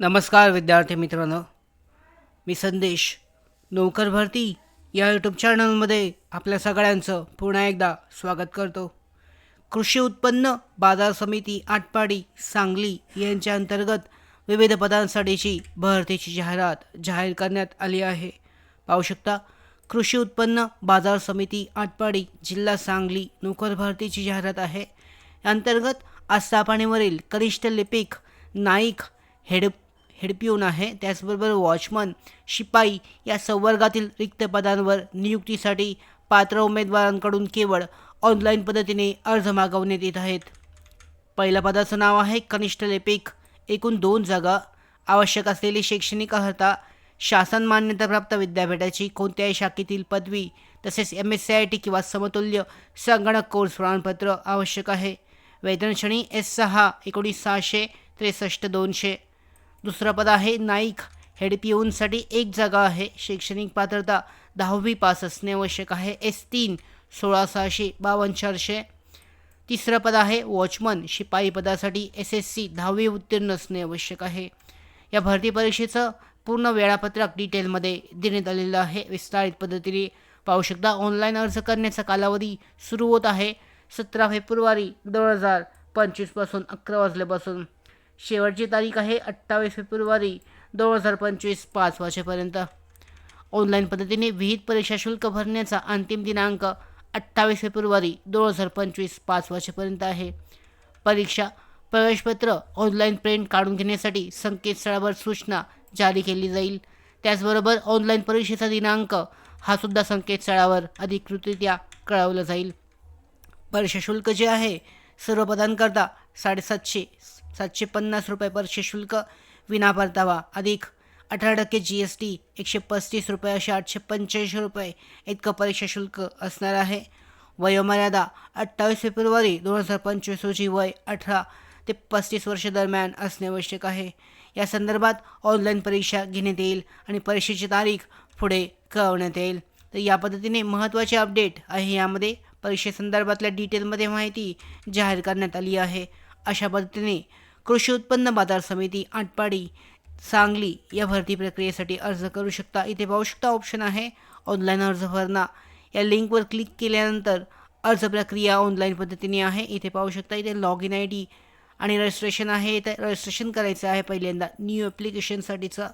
नमस्कार विद्यार्थी मित्रांनो. मी संदेश. नोकर भरती या यूट्यूब चॅनलमध्ये आपल्या सगळ्यांचं पुन्हा एकदा स्वागत करतो. कृषी उत्पन्न बाजार समिती आटपाडी सांगली यांच्या अंतर्गत विविध पदांसाठीची भरतीची जाहिरात जाहीर करण्यात आली आहे. पाहू शकता कृषी उत्पन्न बाजार समिती आटपाडी जिल्हा सांगली नोकर भरतीची जाहिरात आहे. अंतर्गत आस्थापनेवरील कनिष्ठ लिपिक नाईक हेड हेडपिऊन आहे. त्याचबरोबर वॉचमन शिपाई या संवर्गातील रिक्त पदांवर नियुक्तीसाठी पात्र उमेदवारांकडून केवळ ऑनलाईन पद्धतीने अर्ज मागवण्यात येत आहेत. पहिल्या पदाचं नाव आहे कनिष्ठ लिपिक. एकूण दोन जागा आवश्यक असलेली शैक्षणिक अर्हता शासन मान्यताप्राप्त विद्यापीठाची कोणत्याही शाखेतील पदवी तसेच M S C I T किंवा समतुल्य संगणक कोर्स प्रमाणपत्र आवश्यक आहे. वेतनश्रेणी एस सहा एकोणीस सहाशे त्रेसष्ट दोनशे. दुसरं पद आहे नाईक. हेड पिऊनसाठी एक जागा आहे. शैक्षणिक पात्रता दहावी पास असणे आवश्यक आहे. एस तीन सोळा सहाशे बावन्न चारशे. तिसरं पद आहे वॉचमन. शिपाई पदासाठी एस एस सी दहावी उत्तीर्ण असणे आवश्यक आहे. या भरती परीक्षेचं पूर्ण वेळापत्रक डिटेलमध्ये देण्यात आलेलं आहे. विस्तारित पद्धतीने पाहू शकता. ऑनलाईन अर्ज करण्याचा कालावधी सुरू होत आहे. सतरा फेब्रुवारी दोन हजार पंचवीसपासून अकरा वाजल्यापासून शेवटची तारीख आहे अठ्ठावीस फेब्रुवारी दोन हजार पंचवीस पाच वाजेपर्यंत. ऑनलाईन पद्धतीने विहित परीक्षा शुल्क भरण्याचा अंतिम दिनांक अठ्ठावीस फेब्रुवारी दोन हजार पंचवीस पाच वाजेपर्यंत आहे. परीक्षा प्रवेशपत्र ऑनलाईन प्रिंट काढून घेण्यासाठी संकेतस्थळावर सूचना जारी केली जाईल. त्याचबरोबर ऑनलाईन परीक्षेचा दिनांक हा सुद्धा संकेतस्थळावर अधिकृतरित्या कळवला जाईल. परीक्षा शुल्क जे आहे सर्व पदांकरता साडेसातशे सातशे पन्नास रुपये परीक्षा शुल्क. विना परतावा अधिक अठरा टक्के जी एस टी एकशे पस्तीस रुपये असे आठशे पंच्याऐंशी रुपये इतकं परीक्षा शुल्क असणार आहे. वयोमर्यादा अठ्ठावीस फेब्रुवारी दोन हजार पंचवीस रोजी वय अठरा ते पस्तीस वर्ष दरम्यान असणे आवश्यक आहे. या संदर्भात ऑनलाईन परीक्षा घेण्यात येईल आणि परीक्षेची तारीख पुढे कळवण्यात येईल. तर या पद्धतीने महत्त्वाचे अपडेट आहे. यामध्ये परीक्षेसंदर्भातल्या डिटेलमध्ये माहिती जाहीर करण्यात आली आहे. अशा पद्धतीने कृषी उत्पन्न बाजार समिती आटपाडी सांगली या भरती प्रक्रियेसाठी अर्ज करू शकता. इथे पाहू शकता ऑप्शन आहे ऑनलाईन अर्ज भरणा. या लिंकवर क्लिक केल्यानंतर अर्ज प्रक्रिया ऑनलाईन पद्धतीने आहे. इथे पाहू शकता इथे लॉग इन आय डी आणि रजिस्ट्रेशन आहे. इथे रजिस्ट्रेशन करायचं आहे पहिल्यांदा. न्यू ॲप्लिकेशनसाठीचं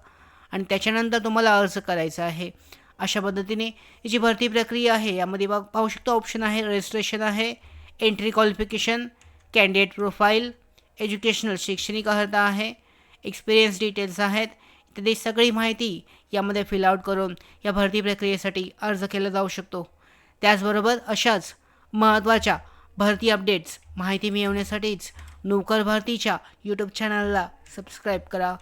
आणि त्याच्यानंतर तुम्हाला अर्ज करायचा आहे. अशा पद्धतीने जी भरती प्रक्रिया आहे यामध्ये बघ पाहू शकतो ऑप्शन आहे रजिस्ट्रेशन आहे entry qualification candidate profile educational शैक्षणिक अर्हता आहे एक्सपिरियन्स डिटेल्स आहेत इत्यादी सगळी माहिती यामध्ये फिलआउट करून या भरती प्रक्रियेसाठी अर्ज केला जाऊ शकतो. त्याचबरोबर अशाच महत्त्वाच्या भरती अपडेट्स माहिती मिळवण्यासाठीच नोकर भरतीच्या यूट्यूब चॅनलला सबस्क्राईब करा.